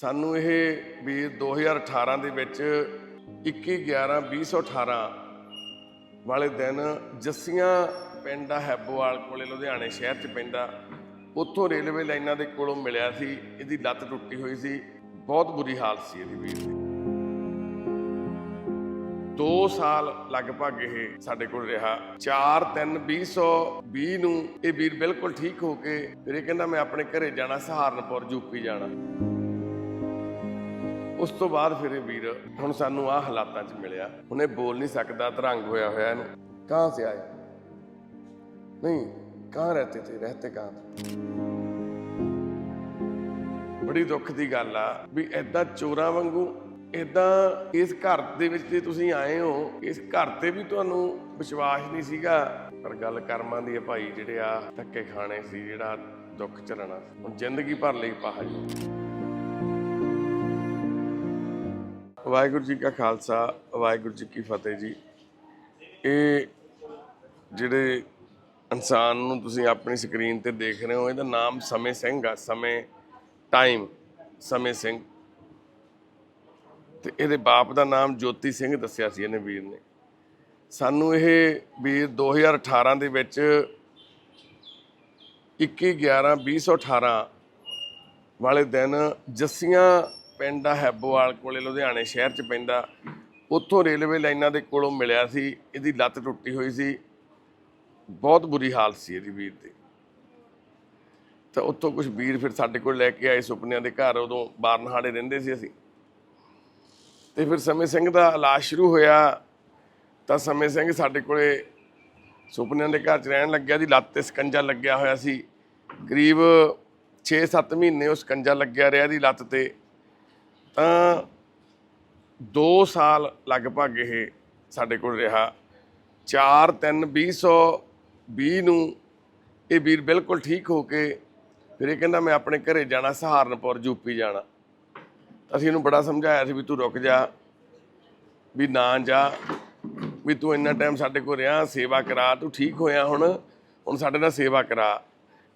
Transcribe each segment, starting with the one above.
ਸਾਨੂੰ ਇਹ ਵੀ 2018 ਦੇ ਵਿੱਚ 21 11 2018 ਵਾਲੇ ਦਿਨ ਜੱਸੀਆਂ ਪਿੰਡ ਆ ਹੈਬੋਵਾਲ ਕੋਲੇ, ਲੁਧਿਆਣੇ ਸ਼ਹਿਰ 'ਚ ਪੈਂਦਾ ਉੱਥੋਂ ਰੇਲਵੇ ਲਾਈਨਾਂ ਦੇ ਕੋਲੋਂ ਮਿਲਿਆ ਸੀ, ਇਹਦੀ ਲੱਤ ਟੁੱਟੀ ਹੋਈ ਸੀ। ਬਹੁਤ ਬੁਰੀ ਹਾਲਤ ਸੀ ਇਹਦੀ ਵੀਰ ਦੀ। 2 ਸਾਲ ਲਗਭਗ ਇਹ ਸਾਡੇ ਕੋਲ ਰਿਹਾ। 4 3 2020 ਨੂੰ ਇਹ ਵੀਰ ਬਿਲਕੁਲ ਠੀਕ ਹੋ ਕੇ, ਫਿਰ ਇਹ ਕਹਿੰਦਾ, ਮੈਂ ਆਪਣੇ ਘਰੇ ਜਾਣਾ, ਸਹਾਰਨਪੁਰ ਯੂਪੀ ਜਾਣਾ। ਉਸ ਤੋਂ ਬਾਅਦ ਫਿਰ ਇਹ ਵੀਰ, ਹੁਣ ਸਾਨੂੰ ਆ ਹਾਲਾਤਾਂ 'ਚ ਮਿਲਿਆ। ਹੁਣ ਇਹ ਬੋਲ ਨਹੀਂ ਸਕਦਾ, ਤਰੰਗ ਹੋਇਆ ਹੋਇਆ ਇਹਨੂੰ। ਕਹਾਂ ਸੇ ਆਏ? ਨਹੀਂ, ਕਹਾਂ ਰਹਤੇ ਥੇ? ਰਹਤੇ ਕਹਾਂ ਬੜੀ ਦੁੱਖ ਦੀ ਗੱਲ ਆ ਵੀ ਐਦਾਂ ਚੋਰਾਂ ਵਾਂਗੂ ਐਦਾਂ ਇਸ ਘਰ ਦੇ ਵਿੱਚ ਤੇ ਤੁਸੀਂ ਆਏ ਹੋ, ਇਸ ਘਰ ਤੇ ਵੀ ਤੁਹਾਨੂੰ ਵਿਸ਼ਵਾਸ ਨਹੀਂ ਸੀਗਾ। ਪਰ ਗੱਲ ਕਰਮਾਂ ਦੀ ਹੈ ਭਾਈ, ਜਿਹੜੇ ਆ ਧੱਕੇ ਖਾਣੇ ਸੀ, ਜਿਹੜਾ ਦੁੱਖ ਝੱਲਣਾ ਹੁਣ ਜ਼ਿੰਦਗੀ ਭਰ ਲਈ ਪਹਾੜੀ। ਵਾਹਿਗੁਰੂ ਜੀ ਕਾ ਖਾਲਸਾ, ਵਾਹਿਗੁਰੂ ਜੀ ਕੀ ਫਤਿਹ ਜੀ। ਇਹ ਜਿਹੜੇ ਇਨਸਾਨ ਨੂੰ ਤੁਸੀਂ ਆਪਣੀ ਸਕਰੀਨ ਤੇ ਦੇਖ ਰਹੇ ਹੋ, ਇਹਦਾ ਨਾਮ ਸਮੇਂ ਸਿੰਘ ਆ, ਸਮੇਂ ਟਾਈਮ ਸਮੇਂ ਸਿੰਘ। ਤੇ ਇਹਦੇ ਬਾਪ ਦਾ ਨਾਮ ਜੋਤੀ ਸਿੰਘ ਦੱਸਿਆ ਸੀ ਇਹਨੇ ਵੀਰ ਨੇ। ਸਾਨੂੰ ਇਹ ਵੀਰ 2018 ਦੇ ਵਿੱਚ 21 11 2018 ਵਾਲੇ ਦਿਨ ਜੱਸੀਆਂ ਪਿੰਡ ਆ ਹੈਬੋਵਾਲ ਕੋਲੇ, ਲੁਧਿਆਣੇ ਸ਼ਹਿਰ 'ਚ ਪੈਂਦਾ। ਉੱਥੋਂ ਰੇਲਵੇ ਲਾਈਨਾਂ ਦੇ ਕੋਲੋਂ ਮਿਲਿਆ ਸੀ, ਇਹਦੀ ਲੱਤ ਟੁੱਟੀ ਹੋਈ ਸੀ। ਬਹੁਤ ਬੁਰੀ ਹਾਲਤ ਸੀ ਇਹਦੀ ਵੀਰ ਦੀ। ਤਾਂ ਉੱਥੋਂ ਕੁਝ ਵੀਰ ਫਿਰ ਸਾਡੇ ਕੋਲ ਲੈ ਕੇ ਆਏ, ਸੁਪਨਿਆਂ ਦੇ ਘਰ, ਉਦੋਂ ਬਾਰਨਹਾੜੇ ਰਹਿੰਦੇ ਸੀ ਅਸੀਂ। ਤੇ ਫਿਰ ਸਮੇਂ ਸਿੰਘ ਦਾ ਇਲਾਜ ਸ਼ੁਰੂ ਹੋਇਆ। ਤਾਂ ਸਮੇਂ ਸਿੰਘ ਸਾਡੇ ਕੋਲੇ ਸੁਪਨਿਆਂ ਦੇ ਘਰ 'ਚ ਰਹਿਣ ਲੱਗਿਆ ਦੀ ਲੱਤ ਤੇ ਸਕੰਜਾ ਲੱਗਿਆ ਹੋਇਆ ਸੀ। ਕਰੀਬ 6-7 ਮਹੀਨੇ ਉਸ ਸਕੰਜਾ ਲੱਗਿਆ ਰਿਹਾ ਦੀ ਲੱਤ ਤੇ। ਤਾਂ 2 ਸਾਲ ਲਗਭਗ ਇਹ ਸਾਡੇ ਕੋਲ ਰਿਹਾ। 4 3 2020 ਨੂੰ ਇਹ ਵੀਰ ਬਿਲਕੁਲ ਠੀਕ ਹੋ ਕੇ ਫਿਰ ਇਹ ਕਹਿੰਦਾ, ਮੈਂ ਆਪਣੇ ਘਰੇ ਜਾਣਾ, ਸਹਾਰਨਪੁਰ ਯੂਪੀ ਜਾਣਾ। ਅਸੀਂ ਇਹਨੂੰ ਬੜਾ ਸਮਝਾਇਆ ਸੀ ਵੀ ਤੂੰ ਰੁਕ ਜਾ, ਵੀ ਨਾ ਜਾ, ਵੀ ਤੂੰ ਇੰਨਾ ਟਾਈਮ ਸਾਡੇ ਕੋਲ ਰਿਹਾ, ਸੇਵਾ ਕਰਾ, ਤੂੰ ਠੀਕ ਹੋਇਆ ਹੁਣ ਹੁਣ ਸਾਡੇ ਨਾਲ ਸੇਵਾ ਕਰਾ।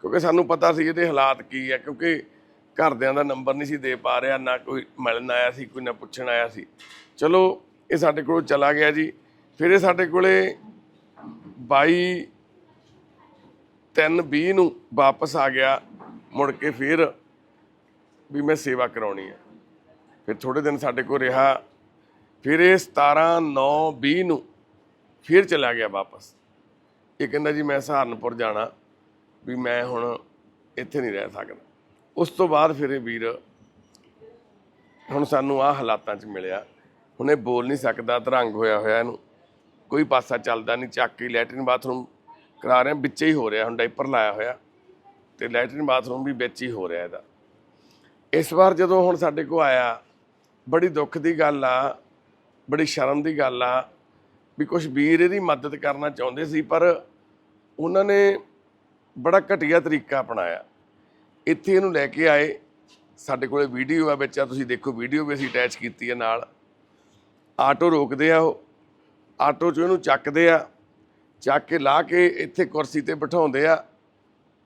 ਕਿਉਂਕਿ ਸਾਨੂੰ ਪਤਾ ਸੀ ਇਹਦੇ ਹਾਲਾਤ ਕੀ ਆ, ਕਿਉਂਕਿ ਘਰਦਿਆਂ ਦਾ ਨੰਬਰ ਨਹੀਂ ਸੀ ਦੇ ਪਾ ਰਿਹਾ, ਨਾ ਕੋਈ ਮਿਲਣ ਆਇਆ ਸੀ, ਕੋਈ ਨਾ ਪੁੱਛਣ ਆਇਆ ਸੀ। ਚਲੋ, ਇਹ ਸਾਡੇ ਕੋਲ ਚਲਾ ਗਿਆ ਜੀ। ਫਿਰ ਇਹ ਸਾਡੇ ਕੋਲੇ 22 320 ਨੂੰ ਵਾਪਸ ਆ ਗਿਆ। ਮੁੜ ਕੇ ਫਿਰ ਵੀ ਮੈਂ ਸੇਵਾ ਕਰਾਉਣੀ ਹੈ ਫਿਰ ਥੋੜੇ ਦਿਨ ਸਾਡੇ ਕੋਲ ਰਿਹਾ। ਫਿਰ ਇਹ 17 9 20 ਨੂੰ ਫਿਰ ਚਲਾ ਗਿਆ ਵਾਪਸ। ਇਹ ਕਹਿੰਦਾ ਜੀ ਮੈਂ ਸਹਾਰਨਪੁਰ ਜਾਣਾ, ਵੀ ਮੈਂ ਹੁਣ ਇੱਥੇ ਨਹੀਂ ਰਹਿ ਸਕਦਾ। ਉਸ ਤੋਂ ਬਾਅਦ ਫਿਰ ਇਹ ਵੀਰ ਹੁਣ ਸਾਨੂੰ ਆ ਹਾਲਾਤਾਂ 'ਚ ਮਿਲਿਆ। ਹੁਣ ਇਹ ਬੋਲ ਨਹੀਂ ਸਕਦਾ, ਤਰੰਗ ਹੋਇਆ ਹੋਇਆ ਇਹਨੂੰ। ਕੋਈ ਪਾਸਾ ਚੱਲਦਾ ਨਹੀਂ, ਚੱਕ ਕੇ ਲੈਟਰਨ ਬਾਥਰੂਮ ਕਰਾ ਰਹੇ ਹਾਂ ਵਿੱਚੇ ਹੀ ਹੋ ਰਿਹਾ, ਹੁਣ ਡਾਈਪਰ ਲਾਇਆ ਹੋਇਆ। ਤੇ ਲੈਟਰਨ ਬਾਥਰੂਮ ਵੀ ਵਿੱਚ ਹੀ ਹੋ ਰਿਹਾ ਇਹਦਾ। ਇਸ ਵਾਰ ਜਦੋਂ ਹੁਣ ਸਾਡੇ ਕੋ ਆਇਆ, ਬੜੀ ਦੁੱਖ ਦੀ ਗੱਲ ਆ, ਬੜੀ ਸ਼ਰਮ ਦੀ ਗੱਲ ਆ, ਵੀ ਕੁਝ ਵੀਰ ਇਹਦੀ ਮਦਦ ਕਰਨਾ ਚਾਹੁੰਦੇ ਸੀ, ਪਰ ਉਹਨਾਂ ਨੇ ਬੜਾ ਘਟੀਆ ਤਰੀਕਾ ਅਪਣਾਇਆ। ਇੱਥੇ ਇਹਨੂੰ ਲੈ ਕੇ ਆਏ। ਸਾਡੇ ਕੋਲੇ ਵੀਡੀਓ ਆ ਵਿੱਚ ਆ, ਤੁਸੀਂ ਦੇਖੋ ਵੀਡੀਓ ਵੀ ਅਸੀਂ ਅਟੈਚ ਕੀਤੀ ਹੈ ਨਾਲ। ਆਟੋ ਰੋਕਦੇ ਆ ਉਹ। ਆਟੋ 'ਚ ਇਹਨੂੰ ਚੱਕਦੇ ਆ। ਚੱਕ ਕੇ ਲਾ ਕੇ ਇੱਥੇ ਕੁਰਸੀ ਤੇ ਬਿਠਾਉਂਦੇ ਆ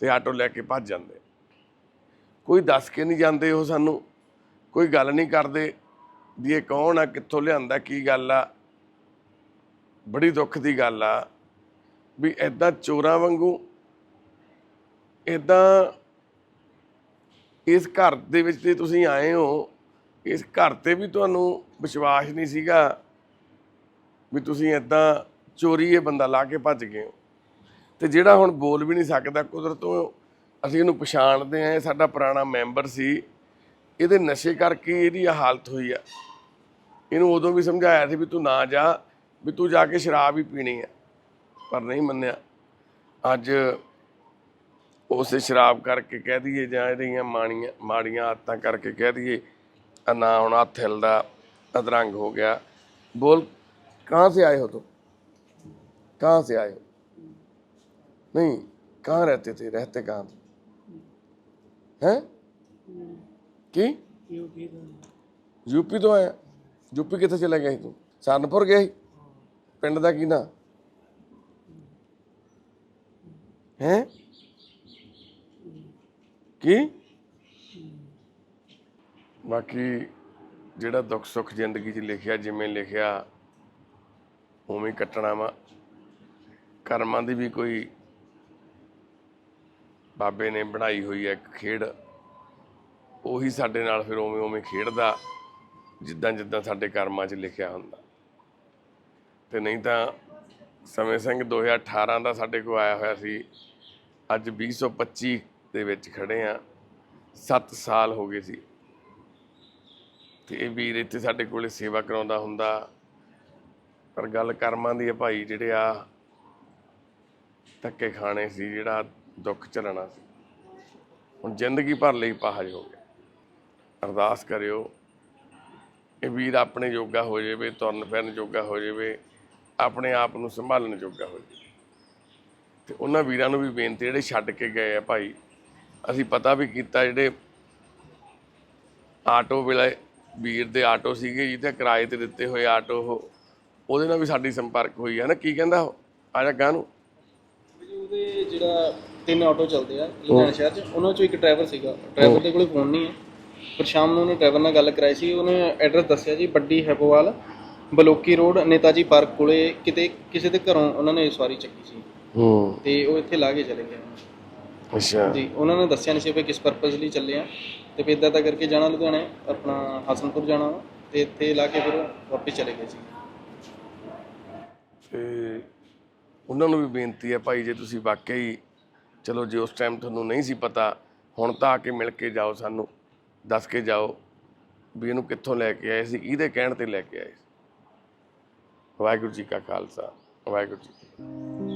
ਤੇ ਆਟੋ ਲੈ ਕੇ ਭੱਜ ਜਾਂਦੇ। ਕੋਈ ਦੱਸ ਕੇ ਨਹੀਂ ਜਾਂਦੇ ਉਹ ਸਾਨੂੰ। ਕੋਈ ਗੱਲ ਨਹੀਂ ਕਰਦੇ ਵੀ ਇਹ ਕੌਣ ਆ, ਕਿੱਥੋਂ ਲਿਆਂਦਾ, ਕੀ ਗੱਲ ਆ। ਬੜੀ ਦੁੱਖ ਦੀ ਗੱਲ ਆ ਵੀ ਐਦਾਂ ਚੋਰਾਂ ਵਾਂਗੂ ਐਦਾਂ ਇਸ ਘਰ ਦੇ ਵਿੱਚ ਤੇ ਤੁਸੀਂ ਆਏ ਹੋ, ਇਸ ਘਰ ਤੇ ਵੀ ਤੁਹਾਨੂੰ ਵਿਸ਼ਵਾਸ ਨਹੀਂ ਸੀਗਾ ਵੀ ਤੁਸੀਂ ਐਦਾਂ ਚੋਰੀ ਇਹ ਬੰਦਾ ਲਾ ਕੇ ਭੱਜ ਗਏ ਹੋ। ਤੇ ਜਿਹੜਾ ਹੁਣ ਬੋਲ ਵੀ ਨਹੀਂ ਸਕਦਾ ਕੁਦਰਤੋਂ ਅਸੀਂ ਇਹਨੂੰ ਪਛਾਣਦੇ ਆ ਇਹ ਸਾਡਾ ਪੁਰਾਣਾ ਮੈਂਬਰ ਸੀ। ਇਹਦੇ ਨਸ਼ੇ ਕਰਕੇ ਇਹਦੀ ਇਹ ਹਾਲਤ ਹੋਈ ਆ। ਇਹਨੂੰ ਉਦੋਂ ਵੀ ਸਮਝਾਇਆ ਸੀ ਵੀ ਤੂੰ ਨਾ ਜਾ, ਵੀ ਤੂੰ ਜਾ ਕੇ ਸ਼ਰਾਬ ਹੀ ਪੀਣੀ ਆ। ਪਰ ਨਹੀਂ ਮੰਨਿਆ। ਅੱਜ ਉਸੇ ਸ਼ਰਾਬ ਕਰਕੇ ਕਹਿ ਦਈਏ ਜਾਂ ਇਹਦੀਆਂ ਮਾੜੀਆਂ ਮਾੜੀਆਂ ਆਦਤਾਂ ਕਰਕੇ ਕਹਿ ਦਈਏ ਆ ਨਾ ਹੁਣ ਹੱਥ ਹਿਲਦਾ ਅਧਰੰਗ ਹੋ ਗਿਆ ਬੋਲ ਕਹਾਂ ਸੇ ਆਏ ਹੋ ਤੁਮ कहाँ से आए हो नहीं कहाँ रहते थे रहते कहाँ थे हैं की यूपी ਤੋਂ ਆਇਆ ਯੂਪੀ ਕਿੱਥੇ ਚਲਾ ਗਿਆ ਸੀ ਤੂੰ ਸਹਾਰਨਪੁਰ ਗਿਆ ਸੀ ਪਿੰਡ ਦਾ ਕੀ ਨਾਂ ਹੈ ਕੀ? ਬਾਕੀ ਜਿਹੜਾ ਦੁੱਖ ਸੁੱਖ ਜ਼ਿੰਦਗੀ 'ਚ ਲਿਖਿਆ, ਜਿਵੇਂ ਲਿਖਿਆ, ਉਵੇਂ ਕੱਟਣਾ ਵਾ। ਕਰਮਾਂ ਦੀ ਵੀ ਕੋਈ ਬਾਬੇ ਨੇ ਬਣਾਈ ਹੋਈ ਹੈ ਇੱਕ ਖੇਡ, ਉਹੀ ਸਾਡੇ ਨਾਲ ਫਿਰ ਉਵੇਂ ਉਵੇਂ ਖੇਡਦਾ, ਜਿੱਦਾਂ ਜਿੱਦਾਂ ਸਾਡੇ ਕਰਮਾਂ 'ਚ ਲਿਖਿਆ ਹੁੰਦਾ। ਤੇ ਨਹੀਂ ਤਾਂ ਸਮੇਂ ਸਿੰਘ 2018 ਦਾ ਸਾਡੇ ਕੋਲ ਆਇਆ ਹੋਇਆ ਸੀ, ਅੱਜ 2025 ਦੇ ਵਿੱਚ ਖੜੇ ਆ। 7 ਸਾਲ ਹੋ ਗਏ ਸੀ। ਤੇ ਇਹ ਵੀਰ ਇੱਥੇ ਸਾਡੇ ਕੋਲੇ ਸੇਵਾ ਕਰਾਉਂਦਾ ਹੁੰਦਾ। ਪਰ ਗੱਲ ਕਰਮਾਂ ਦੀ ਹੈ ਭਾਈ, ਜਿਹੜੇ ਆ ਧੱਕੇ ਖਾਣੇ ਸੀ, ਜਿਹੜਾ ਦੁੱਖ ਝੱਲਣਾ ਸੀ। ਹੁਣ ਜ਼ਿੰਦਗੀ ਭਰ ਲਈ ਪਾਹਜ ਹੋ ਗਿਆ ਅਰਦਾਸ ਕਰਿਓ, ਇਹ ਵੀਰ ਆਪਣੇ ਯੋਗਾ ਹੋ ਜਾਵੇ, ਤੁਰਨ ਫਿਰਨ ਯੋਗਾ ਹੋ ਜਾਵੇ, ਆਪਣੇ ਆਪ ਨੂੰ ਸੰਭਾਲਣ ਯੋਗਾ ਹੋ ਜਾਵੇ। ਤੇ ਉਹਨਾਂ ਵੀਰਾਂ ਨੂੰ ਵੀ ਬੇਨਤੀ ਜਿਹੜੇ ਛੱਡ ਕੇ ਗਏ ਆ ਭਾਈ ਅਸੀਂ ਪਤਾ ਵੀ ਕੀਤਾ ਜਿਹੜੇ ਆਟੋ ਵੇਲੇ ਵੀਰ ਦੇ ਆਟੋ ਸੀਗੇ ਜਿਹਦੇ ਕਿਰਾਏ ਤੇ ਦਿੱਤੇ ਹੋਏ ਆਟੋ ਉਹ ਉਹਦੇ ਨਾਲ ਵੀ ਸਾਡੀ ਸੰਪਰਕ ਹੋਈ ਹੈ ਨਾ ਕੀ ਕਹਿੰਦਾ ਉਹ? ਆ ਜਾ ਗਾਂ ਨੂੰ ਜੀ ਉਹਦੇ ਜਿਹੜਾ ਤਿੰਨ ਆਟੋ ਚੱਲਦੇ ਆ ਲੁਧਿਆਣਾ ਸ਼ਹਿਰ 'ਚ ਉਹਨਾਂ 'ਚੋਂ ਇੱਕ ਡਰਾਈਵਰ ਸੀਗਾ। ਡਰਾਈਵਰ ਦੇ ਕੋਲੇ ਫੋਨ ਨਹੀਂ ਹੈ। ਪਰ ਸ਼ਾਮ ਨੂੰ ਉਹਨੇ ਡਰਾਈਵਰ ਨਾਲ ਗੱਲ ਕਰਾਈ ਸੀ। ਉਹਨੇ ਐਡਰੈਸ ਦੱਸਿਆ ਜੀ ਵੱਡੀ ਹੈਪੋਵਾਲ ਬਲੋਕੀ ਰੋਡ ਨੇਤਾਜੀ ਪਾਰਕ ਕੋਲੇ ਕਿਤੇ ਕਿਸੇ ਦੇ ਘਰੋਂ ਉਹਨਾਂ ਨੇ ਸਵਾਰੀ ਚੱਕੀ ਸੀ। ਹੂੰ। ਤੇ ਉਹ ਇੱਥੇ ਲਾ ਕੇ ਚਲੇ ਗਏ। ਅੱਛਾ। ਜੀ ਉਹਨਾਂ ਨੇ ਦੱਸਿਆ ਨਹੀਂ ਸੀ ਵੀ ਕਿਸ ਪਰਪਸ ਲਈ ਚੱਲੇ ਆ। ਤੇ ਫਿਰ ਇਦਾਂ ਤਾਂ ਕਰਕੇ ਜਾਣਾ ਲੁਧਿਆਣੇ ਆਪਣਾ ਹਸਨਪੁਰ ਜਾਣਾ ਵਾ ਤੇ ਇੱਥੇ ਲਾ ਕੇ ਫਿਰ ਵਾਪਸ ਚਲੇ ਗਏ ਸੀ। ਤੇ ਉਹਨਾਂ ਨੂੰ ਵੀ ਬੇਨਤੀ ਹੈ ਭਾਈ ਜੇ ਤੁਸੀਂ ਵਾਕਈ ਚਲੋ ਜੇ ਉਸ ਟਾਈਮ ਤੁਹਾਨੂੰ ਨਹੀਂ ਸੀ ਪਤਾ ਹੁਣ ਤਾਂ ਆ ਕੇ ਮਿਲ ਕੇ ਜਾਓ ਸਾਨੂੰ ਦੱਸ ਕੇ ਜਾਓ ਵੀ ਇਹਨੂੰ ਕਿੱਥੋਂ ਲੈ ਕੇ ਆਏ ਸੀ ਇਹਦੇ ਕਹਿਣ ਤੇ ਲੈ ਕੇ ਆਏ ਸੀ। ਵਾਹਿਗੁਰੂ ਜੀ ਕਾ ਖਾਲਸਾ ਵਾਹਿਗੁਰੂ ਜੀ।